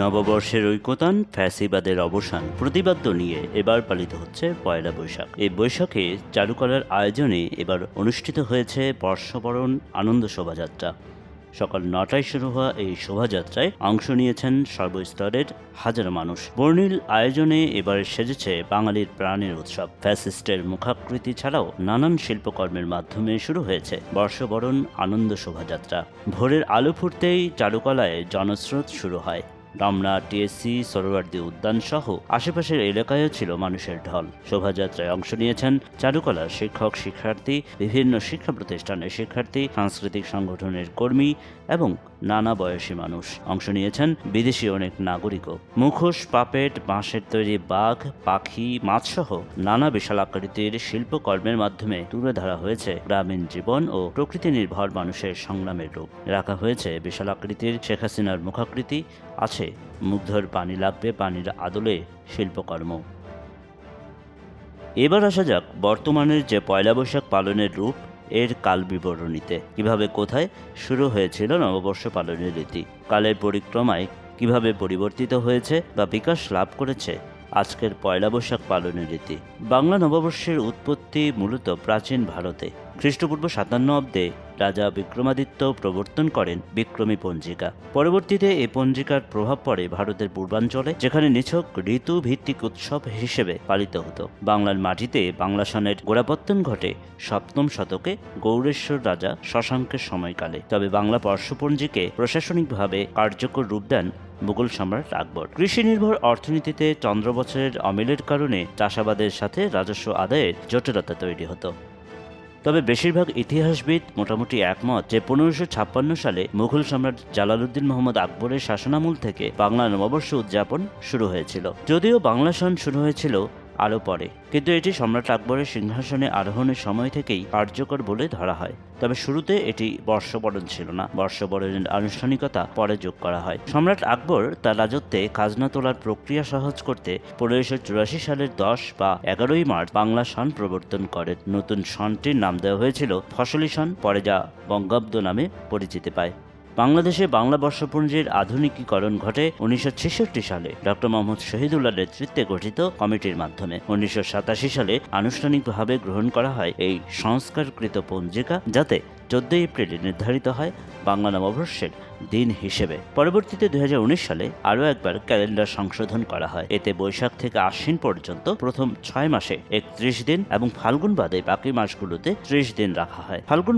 নববর্ষের ঐকতান ফ্যাসিবাদের অবসান প্রতিবাদ্য নিয়ে এবার পালিত হচ্ছে পয়লা বৈশাখ। এই বৈশাখে চারুকলার আয়োজনে এবার অনুষ্ঠিত হয়েছে বর্ষবরণ আনন্দ শোভাযাত্রা। সকাল নটায় শুরু হওয়া এই শোভাযাত্রায় অংশ নিয়েছেন সর্বস্তরের হাজারো মানুষ। বর্ণিল আয়োজনে এবার সেজেছে বাঙালির প্রাণের উৎসব। ফ্যাসিস্টের মুখাকৃতি ছাড়াও নানান শিল্পকর্মের মাধ্যমে শুরু হয়েছে বর্ষবরণ আনন্দ শোভাযাত্রা। ভোরের আলো ফুটতেই চারুকলায় জনস্রোত শুরু হয়। রমনা টিএসসি উদ্যান সহ আশেপাশের এলাকায়ও ছিল মানুষের ঢল। শোভাযাত্রায় অংশ নিয়েছেন চারুকলার শিক্ষক, শিক্ষার্থী, বিভিন্ন শিক্ষা প্রতিষ্ঠানের শিক্ষার্থী, সাংস্কৃতিক সংগঠনের কর্মী এবং নানা বয়সী মানুষ অংশ নিয়েছেন বিদেশি অনেক নাগরিকও। মুখোশ, পাপেট, বাঁশের তৈরি বাঘ, পাখি, মাছসহ নানা বিশাল আকৃতির শিল্পকর্মের মাধ্যমে তুলে ধরা হয়েছে গ্রামীণ জীবন ও প্রকৃতি নির্ভর মানুষের সংগ্রামের রূপ। রাখা হয়েছে বিশাল আকৃতির শেখ হাসিনার মুখাকৃতি, আছে মুগ্ধর পানি লাগবে পানির আদলে শিল্পকর্ম। এবার আসা যাক বর্তমানের যে পয়লা বৈশাখ পালনের রূপ এর কাল বিবরণীতে কীভাবে কোথায় শুরু হয়েছিল নববর্ষ পালনের রীতি, কালের পরিক্রমায় কীভাবে পরিবর্তিত হয়েছে বা বিকাশ লাভ করেছে, আজকের পয়লা বৈশাখ পালনের রীতি। বাংলা নববর্ষের উৎপত্তি মূলত প্রাচীন ভারতে। খ্রিস্টপূর্ব সাতান্ন অব্দে রাজা বিক্রমাদিত্য প্রবর্তন করেন বিক্রমী পঞ্জিকা। পরবর্তীতে এই পঞ্জিকার প্রভাব পড়ে ভারতের পূর্বাঞ্চলে, যেখানে নিছক ঋতু ভিত্তিক উৎসব হিসেবে পালিত হতো। বাংলার মাটিতে বাংলা সনের গোড়াপত্তন ঘটে সপ্তম শতকে গৌরেশ্বর রাজা শশাঙ্কের সময়কালে। তবে বাংলা পর্শপঞ্জিকে প্রশাসনিকভাবে কার্যকর রূপ দেন মুঘল সম্রাট আকবর। কৃষি নির্ভর অর্থনীতিতে চন্দ্র বছরের অমিলের কারণে চাষাবাদের সাথে রাজস্ব আদায়ের জটিলতা তৈরি হতো। তবে বেশিরভাগ ইতিহাসবিদ মোটামুটি একমত যে পনেরোশো সালে মুঘল সম্রাট জালালউদ্দিন মোহাম্মদ আকবরের শাসনামূল থেকে বাংলা নববর্ষ উদযাপন শুরু হয়েছিল। যদিও বাংলা সন শুরু হয়েছিল আরও পড়ে। কিন্তু এটি সম্রাট আকবরের সিংহাসনে আরোহণের সময় থেকেই কার্যকর বলে ধরা হয়। তবে শুরুতে এটি বর্ষবরণ ছিল না। বর্ষবরণের আনুষ্ঠানিকতা পরে যোগ করা হয়। সম্রাট আকবর তার রাজত্বে খাজনা তোলার প্রক্রিয়া সহজ করতে পনেরোশো চুরাশি সালের দশ বা এগারোই মার্চ বাংলা সন প্রবর্তন করেন। নতুন সনটির নাম দেওয়া হয়েছিল ফসলি সন পরে যা বঙ্গাব্দ নামে পরিচিতি পায়। বাংলাদেশে বাংলা বর্ষপঞ্জির আধুনিকীকরণ ঘটে উনিশশো ছেষট্টি সালে। ডক্টর মোহাম্মদ শহীদুল্লাহ নেতৃত্বে গঠিত কমিটির মাধ্যমে। উনিশশো সাতাশি সালে আনুষ্ঠানিকভাবে গ্রহণ করা হয় এই সংস্কারকৃত পঞ্জিকা যাতে চোদ্দই এপ্রিল নির্ধারিত হয় বাংলা নববর্ষের দিন হিসেবে। পরবর্তীতে দুই হাজার উনিশ সালে আরও একবার ক্যালেন্ডার সংশোধন করা হয়। এতে বৈশাখ থেকে আশ্বিন পর্যন্ত প্রথম ছয় মাসে একত্রিশ দিন এবং ফাল্গুন বাদে বাকি মাসগুলোতে ত্রিশ দিন রাখা হয়। ফাল্গুন